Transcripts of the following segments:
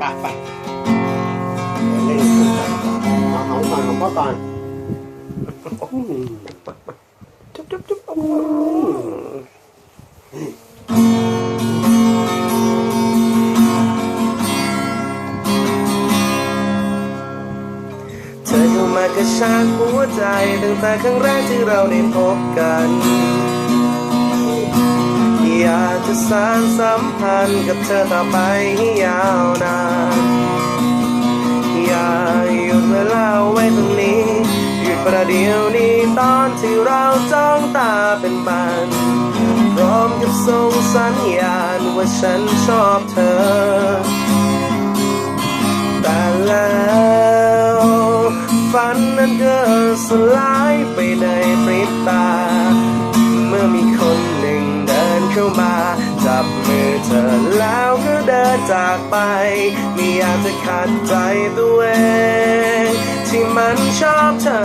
bạc bạc không còn không có còn chúc chúc chúc Take ามากระชากหัวใจตั้งแต่ครั้งแรกที่เราได้พบกัน อยากจะสานสัมพันธ์กับเธอต่อไปให้ยาวนานอย่าหยุดเวลาไว้ตรงนี้หยุดประเดี๋ยวนี้ตอนที่เราจ้องตาเป็นบันพร้อมกับส่งสัญญาณว่าฉันชอบเธอ แต่แล้ว นั้นก็สลายไปในพริบตา เมื่อมีคนหนึ่งเดินเข้ามา จับมือเธอแล้วก็เดินจากไป ไม่อยากจะขัดใจตัวเองที่มันชอบเธอ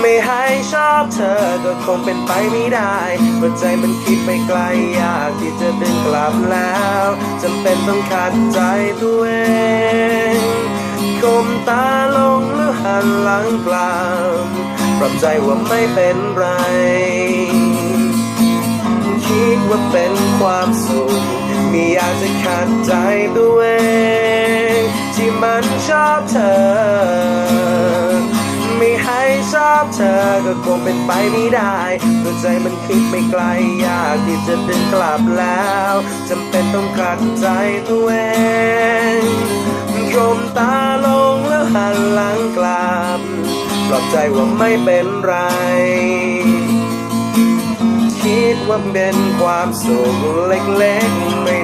ไม่ให้ชอบเธอก็คงเป็นไปไม่ได้หัวใจมันคิดไปไกลอยากที่จะดึงกลับแล้วจำเป็นต้องขัดใจตัวเอง คมตาลงแล้วหันหลังกลับปรับใจว่าไม่เป็นไร คิดว่าเป็นความสุขไม่อยากจะขัดใจตัวเองที่มันชอบเธอ ไม่ให้ชอบเธอก็คงเป็นไปไม่ได้หัวใจมันคิดไปไกลอยากที่จะดึงกลับแล้วจำเป็นต้องขัดใจตัวเอง กลมตาลงแล้วหันหลังกลับปลอบใจว่าไม่เป็นไร คิดว่าเป็นความสุขเล็กๆไม่น้อยๆไป